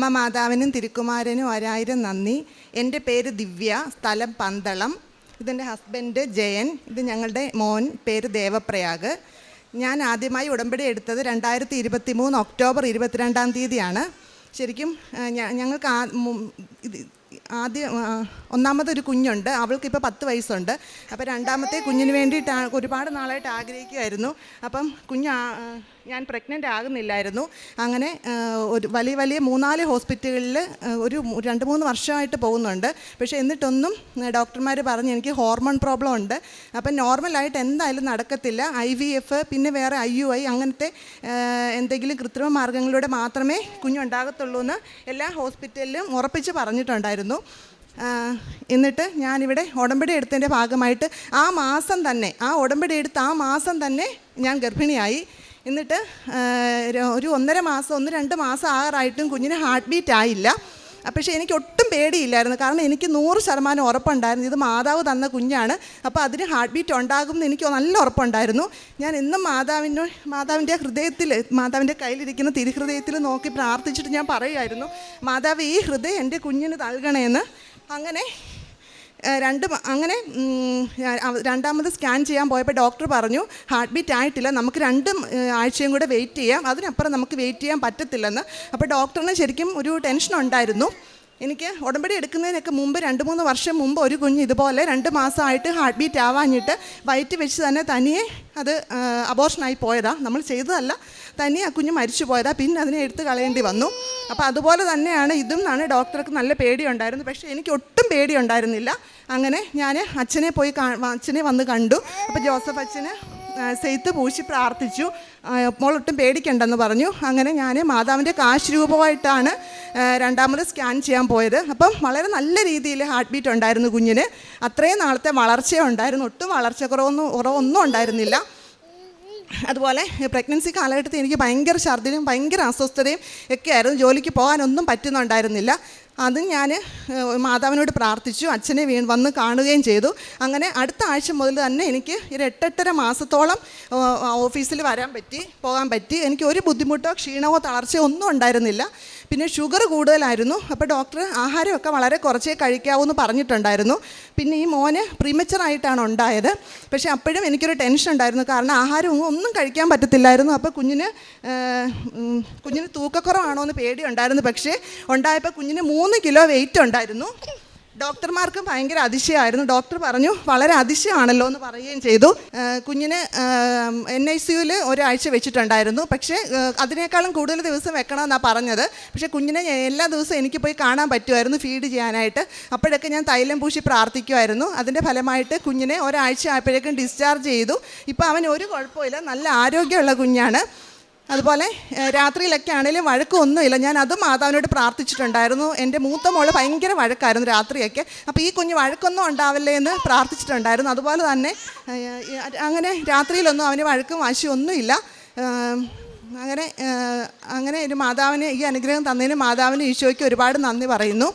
അമ്മ മാതാവിനും തിരുക്കുമാരനും ഒരായിരം നന്ദി. എന്റെ പേര് ദിവ്യ സ്ഥലം പന്തളം. ഇതെന്റെ ഹസ്ബൻഡ് ജയൻ ഇത് ഞങ്ങളുടെ മോൻ പേര് ദേവപ്രയാഗ്. ഞാൻ ആദ്യമായി ഉടമ്പടി എടുത്തത് രണ്ടായിരത്തി ഇരുപത്തി മൂന്ന് ഒക്ടോബർ ഇരുപത്തിരണ്ടാം തീയതിയാണ്. ശരിക്കും ഞങ്ങൾക്ക് ആദ്യം ഒന്നാമതൊരു കുഞ്ഞുണ്ട്. അവൾക്ക് ഇപ്പോൾ പത്ത് വയസ്സുണ്ട്. അപ്പോൾ രണ്ടാമത്തെ കുഞ്ഞിന് വേണ്ടിയിട്ട് ഒരുപാട് നാളായിട്ട് ആഗ്രഹിക്കുമായിരുന്നു അപ്പം കുഞ്ഞ് ഞാൻ പ്രഗ്നന്റ് ആകുന്നില്ലായിരുന്നു. അങ്ങനെ ഒരു വലിയ വലിയ മൂന്നാൽ ഹോസ്പിറ്റലുകളിൽ ഒരു രണ്ട് മൂന്ന് വർഷമായിട്ട് പോകുന്നുണ്ട്. പക്ഷേ എന്നിട്ടൊന്നും ഡോക്ടർമാർ പറഞ്ഞ് എനിക്ക് ഹോർമോൺ പ്രോബ്ലം ഉണ്ട്. അപ്പം നോർമലായിട്ട് എന്തായാലും നടക്കത്തില്ല. ഐ വി എഫ് പിന്നെ വേറെ ഐ യു ഐ അങ്ങനത്തെ എന്തെങ്കിലും കൃത്രിമ മാർഗങ്ങളിലൂടെ മാത്രമേ കുഞ്ഞുണ്ടാകത്തുള്ളൂ എന്ന് എല്ലാ ഹോസ്പിറ്റലിലും ഉറപ്പിച്ച് പറഞ്ഞിട്ടുണ്ടായിരുന്നു. എന്നിട്ട് ഞാനിവിടെ ഉടമ്പടി എടുത്തതിന്റെ ഭാഗമായിട്ട് ആ മാസം തന്നെ ആ ഉടമ്പടി എടുത്ത് ആ മാസം തന്നെ ഞാൻ ഗർഭിണിയായി. എന്നിട്ട് ഒരു- ഒന്നര മാസം ഒന്ന് രണ്ട് മാസം ആറായിട്ടും കുഞ്ഞിന് ഹാർട്ട് ബീറ്റ് ആയില്ല. പക്ഷേ എനിക്ക് ഒട്ടും പേടിയില്ലായിരുന്നു. കാരണം എനിക്ക് നൂറ് ശതമാനം ഉറപ്പുണ്ടായിരുന്നു. ഇത് മാതാവ് തന്ന കുഞ്ഞാണ്. അപ്പോൾ അതിന് ഹാർട്ട് ബീറ്റ് ഉണ്ടാകും എന്ന് എനിക്ക് നല്ല ഉറപ്പുണ്ടായിരുന്നു. ഞാൻ എന്നും മാതാവിനോ മാതാവിന്റെ ഹൃദയത്തിൽ മാതാവിന്റെ കയ്യിലിരിക്കുന്ന തിരുഹൃദയത്തിൽ നോക്കി പ്രാർത്ഥിച്ചിട്ട് ഞാൻ പറയുമായിരുന്നു മാതാവ് ഈ ഹൃദയം എന്റെ കുഞ്ഞിന് നൽകണമെന്ന് അങ്ങനെ രണ്ട് അങ്ങനെ രണ്ടാമത് സ്കാൻ ചെയ്യാൻ പോയപ്പോൾ ഡോക്ടർ പറഞ്ഞു ഹാർട്ട് ബീറ്റ് ആയിട്ടില്ല നമുക്ക് രണ്ട് ആഴ്ചയും കൂടെ വെയിറ്റ് ചെയ്യാം അതിനപ്പുറം നമുക്ക് വെയിറ്റ് ചെയ്യാൻ പറ്റത്തില്ലെന്ന്. അപ്പോൾ ഡോക്ടറിന് ശരിക്കും ഒരു ടെൻഷൻ ഉണ്ടായിരുന്നു എനിക്ക് ഉടമ്പടി എടുക്കുന്നതിനൊക്കെ മുമ്പ് രണ്ട് മൂന്ന് വർഷം മുമ്പ് ഒരു കുഞ്ഞ് ഇതുപോലെ രണ്ട് മാസമായിട്ട് ഹാർട്ട് ബീറ്റ് ആവാഞ്ഞിട്ട് വയറ്റ് വെച്ച് തന്നെ തനിയെ അത് അബോർഷനായി പോയതാ. നമ്മൾ ചെയ്തതല്ല. തനിയെ ആ കുഞ്ഞ് മരിച്ചു പോയതാ. പിന്നെ അതിനെ എടുത്ത് കളയേണ്ടി വന്നു. അപ്പോൾ അതുപോലെ തന്നെയാണ് ഇതും എന്നാണ് ഡോക്ടർക്ക് നല്ല പേടിയുണ്ടായിരുന്നു പക്ഷേ എനിക്ക് ഒട്ടും പേടിയുണ്ടായിരുന്നില്ല. അങ്ങനെ ഞാൻ അച്ഛനെ പോയി അച്ഛനെ വന്ന് കണ്ടു. അപ്പോൾ ജോസഫ് അച്ഛന് സെയ്ത്ത് പൂശി പ്രാർത്ഥിച്ചു. മോളൊട്ടും പേടിക്കണ്ടെന്ന് പറഞ്ഞു. അങ്ങനെ ഞാൻ മാതാവിന്റെ കാശ് രൂപമായിട്ടാണ് രണ്ടാമത് സ്കാൻ ചെയ്യാൻ പോയത്. അപ്പം വളരെ നല്ല രീതിയിൽ ഹാർട്ട് ബീറ്റ് ഉണ്ടായിരുന്നു കുഞ്ഞിന്. അത്രയും നാളത്തെ വളർച്ച ഉണ്ടായിരുന്നു. ഒട്ടും വളർച്ച കുറവൊന്നും കുറവൊന്നും ഉണ്ടായിരുന്നില്ല. അതുപോലെ പ്രഗ്നൻസി കാലഘട്ടത്തിൽ എനിക്ക് ഭയങ്കര ഛർദിലും ഭയങ്കര അസ്വസ്ഥതയും ഒക്കെ ആയിരുന്നു. ജോലിക്ക് പോകാനൊന്നും പറ്റുന്നുണ്ടായിരുന്നില്ല. അതും ഞാൻ മാതാവിനോട് പ്രാർത്ഥിച്ചു. അച്ഛനെ വീ വന്ന് കാണുകയും ചെയ്തു. അങ്ങനെ അടുത്ത ആഴ്ച മുതൽ തന്നെ എനിക്ക് ഒരു എട്ടെട്ടര മാസത്തോളം ഓഫീസിൽ വരാൻ പറ്റി പോകാൻ പറ്റി. എനിക്ക് ഒരു ബുദ്ധിമുട്ടോ ക്ഷീണമോ തളർച്ചയോ ഒന്നും ഉണ്ടായിരുന്നില്ല. പിന്നെ ഷുഗർ കൂടുതലായിരുന്നു. അപ്പോൾ ഡോക്ടർ ആഹാരമൊക്കെ വളരെ കുറച്ചേ കഴിക്കാവൂ എന്ന് പറഞ്ഞിട്ടുണ്ടായിരുന്നു. പിന്നെ ഈ മോന് പ്രീമച്ചറായിട്ടാണ് ഉണ്ടായത്. പക്ഷേ അപ്പോഴും എനിക്കൊരു ടെൻഷൻ ഉണ്ടായിരുന്നു. കാരണം ആഹാരം ഒന്നും കഴിക്കാൻ പറ്റത്തില്ലായിരുന്നു. അപ്പോൾ കുഞ്ഞിന് കുഞ്ഞിന് തൂക്കക്കുറവാണോ എന്ന് പേടിയുണ്ടായിരുന്നു. പക്ഷേ ഉണ്ടായപ്പോൾ കുഞ്ഞിന് മൂന്ന് കിലോ വെയിറ്റ് ഉണ്ടായിരുന്നു. ഡോക്ടർമാർക്കും ഭയങ്കര അതിശയമായിരുന്നു. ഡോക്ടർ പറഞ്ഞു വളരെ അതിശയമാണല്ലോ എന്ന് പറയുകയും ചെയ്തു. കുഞ്ഞിന് എൻ ഐ സിയുൽ ഒരാഴ്ച വെച്ചിട്ടുണ്ടായിരുന്നു. പക്ഷേ അതിനേക്കാളും കൂടുതൽ ദിവസം വെക്കണമെന്നാണ് പറഞ്ഞത്. പക്ഷേ കുഞ്ഞിനെ എല്ലാ ദിവസവും എനിക്ക് പോയി കാണാൻ പറ്റുമായിരുന്നു ഫീഡ് ചെയ്യാനായിട്ട്. അപ്പോഴൊക്കെ ഞാൻ തൈലം പൂശി പ്രാർത്ഥിക്കുമായിരുന്നു. അതിന്റെ ഫലമായിട്ട് കുഞ്ഞിനെ ഒരാഴ്ച ആയപ്പോഴേക്കും ഡിസ്ചാർജ് ചെയ്തു. ഇപ്പോൾ അവൻ ഒരു കുഴപ്പമില്ല നല്ല ആരോഗ്യമുള്ള കുഞ്ഞാണ്. അതുപോലെ രാത്രിയിലൊക്കെ ആണെങ്കിലും വഴക്കൊന്നുമില്ല. ഞാൻ അതും മാതാവിനോട് പ്രാർത്ഥിച്ചിട്ടുണ്ടായിരുന്നു. എന്റെ മൂത്ത മോൾ ഭയങ്കര വഴക്കായിരുന്നു രാത്രിയൊക്കെ. അപ്പോൾ ഈ കുഞ്ഞ് വഴക്കൊന്നും ഉണ്ടാവില്ലേ എന്ന് പ്രാർത്ഥിച്ചിട്ടുണ്ടായിരുന്നു. അതുപോലെ തന്നെ അങ്ങനെ രാത്രിയിലൊന്നും അവന് വഴക്കും വാശിയൊന്നുമില്ല അങ്ങനെ അങ്ങനെ ഒരു മാതാവിന് ഈ അനുഗ്രഹം തന്നതിന് മാതാവിന് ഈശോയ്ക്ക് ഒരുപാട് നന്ദി പറയുന്നു.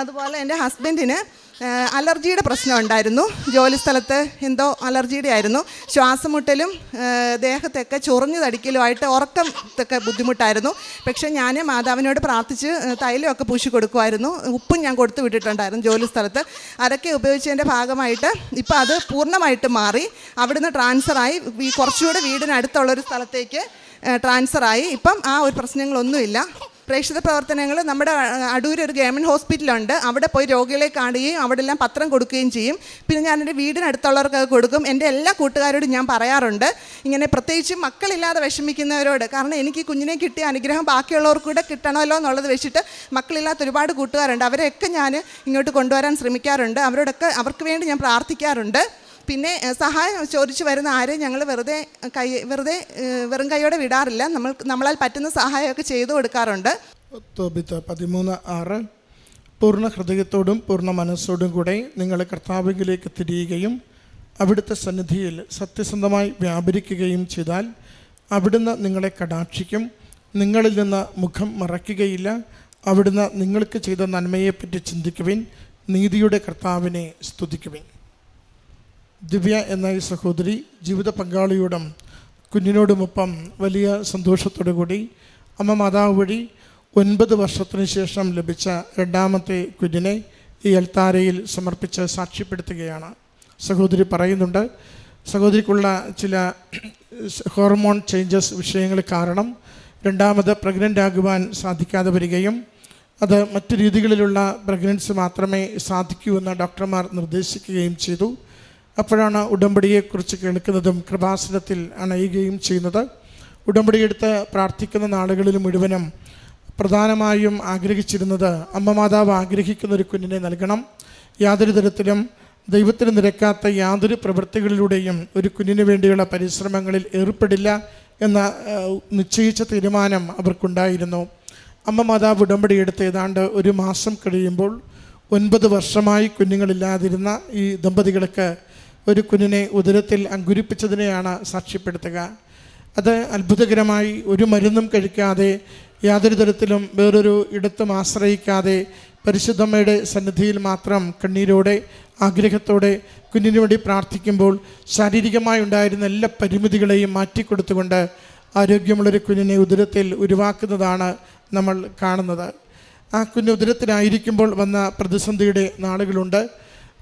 അതുപോലെ എന്റെ ഹസ്ബൻഡിന് അലർജിയുടെ പ്രശ്നം ഉണ്ടായിരുന്നു. ജോലി സ്ഥലത്ത് എന്തോ അലർജിയുടെ ആയിരുന്നു. ശ്വാസമുട്ടലും ദേഹത്തൊക്കെ ചൊറിഞ്ഞു തടിക്കലുമായിട്ട് ഉറക്കത്തൊക്കെ ബുദ്ധിമുട്ടായിരുന്നു. പക്ഷേ ഞാൻ മാതാവിനോട് പ്രാർത്ഥിച്ച് തൈലമൊക്കെ പൂശി കൊടുക്കുമായിരുന്നു. ഉപ്പും ഞാൻ കൊടുത്തു വിട്ടിട്ടുണ്ടായിരുന്നു ജോലി സ്ഥലത്ത്. അതൊക്കെ ഉപയോഗിച്ചതിന്റെ ഭാഗമായിട്ട് ഇപ്പോൾ അത് പൂർണമായിട്ട് മാറി. അവിടുന്ന് ട്രാൻസ്ഫറായി കുറച്ചുകൂടെ വീടിനടുത്തുള്ളൊരു സ്ഥലത്തേക്ക് ട്രാൻസ്ഫറായി ഇപ്പം ആ ഒരു പ്രശ്നങ്ങളൊന്നുമില്ല. പ്രേക്ഷിത പ്രവർത്തനങ്ങൾ നമ്മുടെ അടൂർ ഒരു ഗവൺമെന്റ് ഹോസ്പിറ്റലുണ്ട്. അവിടെ പോയി രോഗികളെ കാണുകയും അവിടെ എല്ലാം പത്രം കൊടുക്കുകയും ചെയ്യും. പിന്നെ ഞാൻ എന്റെ വീടിനടുത്തുള്ളവർക്ക് കൊടുക്കും. എന്റെ എല്ലാ കൂട്ടുകാരോടും ഞാൻ പറയാറുണ്ട്. ഇങ്ങനെ പ്രത്യേകിച്ച് മക്കളില്ലാതെ വിഷമിക്കുന്നവരോട് കാരണം എനിക്ക് കുഞ്ഞിനെ കിട്ടിയ അനുഗ്രഹം ബാക്കിയുള്ളവർക്ക് കൂടെ കിട്ടണമല്ലോ എന്നുള്ളത് വെച്ചിട്ട് മക്കളില്ലാത്ത ഒരുപാട് കൂട്ടുകാരുണ്ട്. അവരെയൊക്കെ ഞാൻ ഇങ്ങോട്ട് കൊണ്ടുവരാൻ ശ്രമിക്കാറുണ്ട്. അവരോടൊക്കെ അവർക്ക് വേണ്ടി ഞാൻ പ്രാർത്ഥിക്കാറുണ്ട്. പിന്നെ സഹായം ചോദിച്ചു വരുന്ന ആരെയും ഞങ്ങൾ വെറുതെ കൈ വെറുതെ വെറും കൈയോടെ വിടാറില്ല. നമ്മൾ നമ്മളാൽ പറ്റുന്ന സഹായമൊക്കെ ചെയ്തു കൊടുക്കാറുണ്ട്. പതിമൂന്ന് ആറ്. പൂർണ ഹൃദയത്തോടും പൂർണ മനസ്സോടും കൂടെ നിങ്ങൾ കർത്താവിലേക്ക് തിരിയുകയും അവിടുത്തെ സന്നിധിയിൽ സത്യസന്ധമായി വ്യാപരിക്കുകയും ചെയ്താൽ അവിടുന്ന് നിങ്ങളെ കടാക്ഷിക്കും. നിങ്ങളിൽ നിന്ന് മുഖം മറയ്ക്കുകയില്ല. അവിടുന്ന് നിങ്ങൾക്ക് ചെയ്ത നന്മയെപ്പറ്റി ചിന്തിക്കുവിൻ. നീതിയുടെ കർത്താവിനെ സ്തുതിക്കുവിൻ. ദിവ്യ എന്ന ഈ സഹോദരി ജീവിത പങ്കാളിയോടും കുഞ്ഞിനോടുമൊപ്പം വലിയ സന്തോഷത്തോടു കൂടി അമ്മ മാതാവ് വഴി ഒൻപത് വർഷത്തിന് ശേഷം ലഭിച്ച രണ്ടാമത്തെ കുഞ്ഞിനെ ഈ എൽത്താരയിൽ സമർപ്പിച്ച് സാക്ഷ്യപ്പെടുത്തുകയാണ്. സഹോദരി പറയുന്നുണ്ട് സഹോദരിക്കുള്ള ചില ഹോർമോൺ ചേഞ്ചസ് വിഷയങ്ങൾ കാരണം രണ്ടാമത് പ്രഗ്നന്റ് ആകുവാൻ സാധിക്കാതെ വരികയും അത് മറ്റു രീതികളിലുള്ള പ്രഗ്നൻസി മാത്രമേ സാധിക്കൂ എന്ന് ഡോക്ടർമാർ നിർദ്ദേശിക്കുകയും ചെയ്തു. അപ്പോഴാണ് ഉടമ്പടിയെക്കുറിച്ച് കേൾക്കുന്നതും കൃപാസനത്തിൽ അണയുകയും ചെയ്യുന്നത്. ഉടമ്പടിയെടുത്ത് പ്രാർത്ഥിക്കുന്ന നാളുകളിൽ മുഴുവനും പ്രധാനമായും ആഗ്രഹിച്ചിരുന്നത് അമ്മ മാതാവ് ആഗ്രഹിക്കുന്ന ഒരു കുഞ്ഞിനെ നൽകണം. യാതൊരു തരത്തിലും ദൈവത്തിന് നിരക്കാത്ത യാതൊരു പ്രവൃത്തികളിലൂടെയും ഒരു കുഞ്ഞിന് വേണ്ടിയുള്ള പരിശ്രമങ്ങളിൽ ഏർപ്പെടില്ല എന്ന നിശ്ചയിച്ച തീരുമാനം അവർക്കുണ്ടായിരുന്നു. അമ്മ മാതാവ് ഉടമ്പടി എടുത്ത് ഏതാണ്ട് ഒരു മാസം കഴിയുമ്പോൾ ഒൻപത് വർഷമായി കുഞ്ഞുങ്ങളില്ലാതിരുന്ന ഈ ദമ്പതികൾക്ക് ഒരു കുഞ്ഞിനെ ഉദരത്തിൽ അങ്കുരിപ്പിച്ചതിനെയാണ് സാക്ഷ്യപ്പെടുത്തുക. അത് അത്ഭുതകരമായി ഒരു മരുന്നും കഴിക്കാതെ യാതൊരു തരത്തിലും വേറൊരു ഇടത്തും ആശ്രയിക്കാതെ പരിശുദ്ധമ്മയുടെ സന്നിധിയിൽ മാത്രം കണ്ണീരോടെ ആഗ്രഹത്തോടെ കുഞ്ഞിനു വേണ്ടി പ്രാർത്ഥിക്കുമ്പോൾ ശാരീരികമായി ഉണ്ടായിരുന്ന എല്ലാ പരിമിതികളെയും മാറ്റിക്കൊടുത്തുകൊണ്ട് ആരോഗ്യമുള്ളൊരു കുഞ്ഞിനെ ഉദരത്തിൽ ഉരുവാക്കുന്നതാണ് നമ്മൾ കാണുന്നത്. ആ കുഞ്ഞ് ഉദരത്തിലായിരിക്കുമ്പോൾ വന്ന പ്രതിസന്ധിയുടെ നാളുകളുണ്ട്.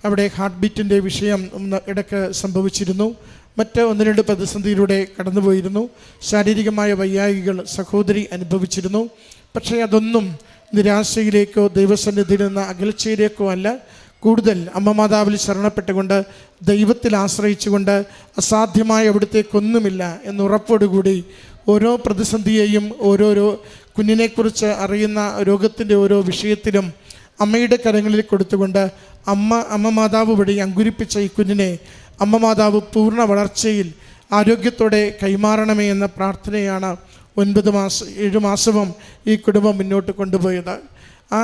അവിടെ ഹാർട്ട് ബീറ്റിന്റെ വിഷയം ഒന്ന് ഇടയ്ക്ക് സംഭവിച്ചിരുന്നു. മറ്റ് ഒന്ന് രണ്ട് പ്രതിസന്ധിയിലൂടെ കടന്നുപോയിരുന്നു. ശാരീരികമായ വൈയായികൾ സഹോദരി അനുഭവിച്ചിരുന്നു. പക്ഷേ അതൊന്നും നിരാശയിലേക്കോ ദൈവസന്നിധിയിൽ നിന്ന് അകൽച്ചയിലേക്കോ അല്ല. കൂടുതൽ അമ്മ മാതാവിൽ ശരണപ്പെട്ടുകൊണ്ട് ദൈവത്തിൽ ആശ്രയിച്ചുകൊണ്ട് അസാധ്യമായ അവിടത്തേക്കൊന്നുമില്ല എന്ന് ഉറപ്പോടുകൂടി ഓരോ പ്രതിസന്ധിയെയും ഓരോരോ കുഞ്ഞിനെക്കുറിച്ച് അറിയുന്ന രോഗത്തിന്റെ ഓരോ വിഷയത്തിലും അമ്മയുടെ കരങ്ങളിൽ കൊടുത്തുകൊണ്ട് അമ്മ അമ്മ മാതാവ് വഴി അങ്കുരിപ്പിച്ച ഈ കുഞ്ഞിനെ അമ്മ മാതാവ് പൂർണ വളർച്ചയിൽ ആരോഗ്യത്തോടെ കൈമാറണമേ എന്ന പ്രാർത്ഥനയാണ് ഒൻപത് മാസം ഏഴ് മാസവും ഈ കുടുംബം മുന്നോട്ട് കൊണ്ടുപോയത്. ആ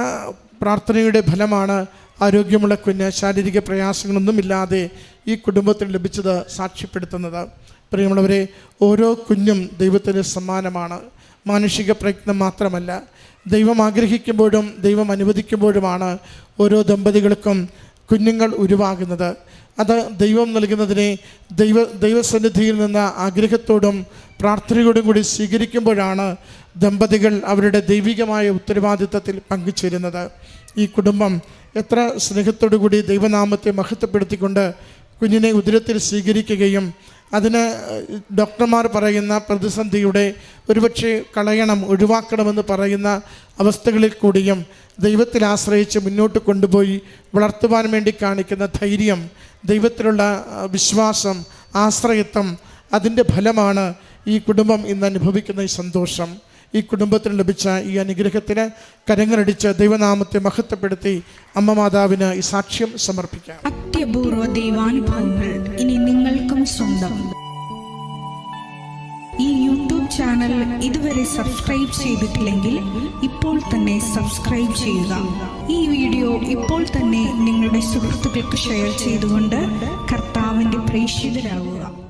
പ്രാർത്ഥനയുടെ ഫലമാണ് ആരോഗ്യമുള്ള കുഞ്ഞ് ശാരീരിക പ്രയാസങ്ങളൊന്നുമില്ലാതെ ഈ കുടുംബത്തിന് ലഭിച്ചത് സാക്ഷ്യപ്പെടുത്തുന്നത്. പ്രിയമുള്ളവരെ ഓരോ കുഞ്ഞും ദൈവത്തിന് സമ്മാനമാണ്. മാനുഷിക പ്രയത്നം മാത്രമല്ല ദൈവം ആഗ്രഹിക്കുമ്പോഴും ദൈവം അനുവദിക്കുമ്പോഴുമാണ് ഓരോ ദമ്പതികൾക്കും കുഞ്ഞുങ്ങൾ ഉരുവാകുന്നത്. അത് ദൈവം നൽകുന്നതിനെ ദൈവ ദൈവസന്നിധിയിൽ നിന്ന് ആഗ്രഹത്തോടും പ്രാർത്ഥനയോടും കൂടി സ്വീകരിക്കുമ്പോഴാണ് ദമ്പതികൾ അവരുടെ ദൈവികമായ ഉത്തരവാദിത്തത്തിൽ പങ്കുചേരുന്നത്. ഈ കുടുംബം എത്ര സ്നേഹത്തോടു കൂടി ദൈവനാമത്തെ മഹത്വപ്പെടുത്തിക്കൊണ്ട് കുഞ്ഞിനെ ഉദരത്തിൽ സ്വീകരിക്കുകയും അതിന് ഡോക്ടർമാർ പറയുന്ന പ്രതിസന്ധിയുടെ ഒരുപക്ഷെ കളയണം ഒഴിവാക്കണമെന്ന് പറയുന്ന അവസ്ഥകളിൽ കൂടിയും ദൈവത്തിൽ ആശ്രയിച്ച് മുന്നോട്ട് കൊണ്ടുപോയി വളർത്തുവാൻ വേണ്ടി കാണിക്കുന്ന ധൈര്യം ദൈവത്തിലുള്ള വിശ്വാസം ആശ്രയത്വം അതിന്റെ ഫലമാണ് ഈ കുടുംബം ഇന്ന് അനുഭവിക്കുന്ന ഈ സന്തോഷം. ഈ കുടുംബത്തിന് ലഭിച്ച ഈ അനുഗ്രഹത്തിന് കരങ്ങളടിച്ച് ദൈവനാമത്തെ മഹത്വപ്പെടുത്തി അമ്മ മാതാവിന് ഈ സാക്ഷ്യം സമർപ്പിക്കാം. അത്യപൂർവ ദൈവാനുഭവങ്ങൾ ഇനി നിങ്ങൾക്കും സ്വന്തം. ഈ യൂട്യൂബ് ചാനൽ ഇതുവരെ സബ്സ്ക്രൈബ് ചെയ്തിട്ടില്ലെങ്കിൽ ഇപ്പോൾ തന്നെ സബ്സ്ക്രൈബ് ചെയ്യുക. ഈ വീഡിയോ ഇപ്പോൾ തന്നെ നിങ്ങളുടെ സുഹൃത്തുക്കൾക്ക് ഷെയർ ചെയ്തുകൊണ്ട് കർത്താവിന്റെ പ്രേക്ഷിതരാകുക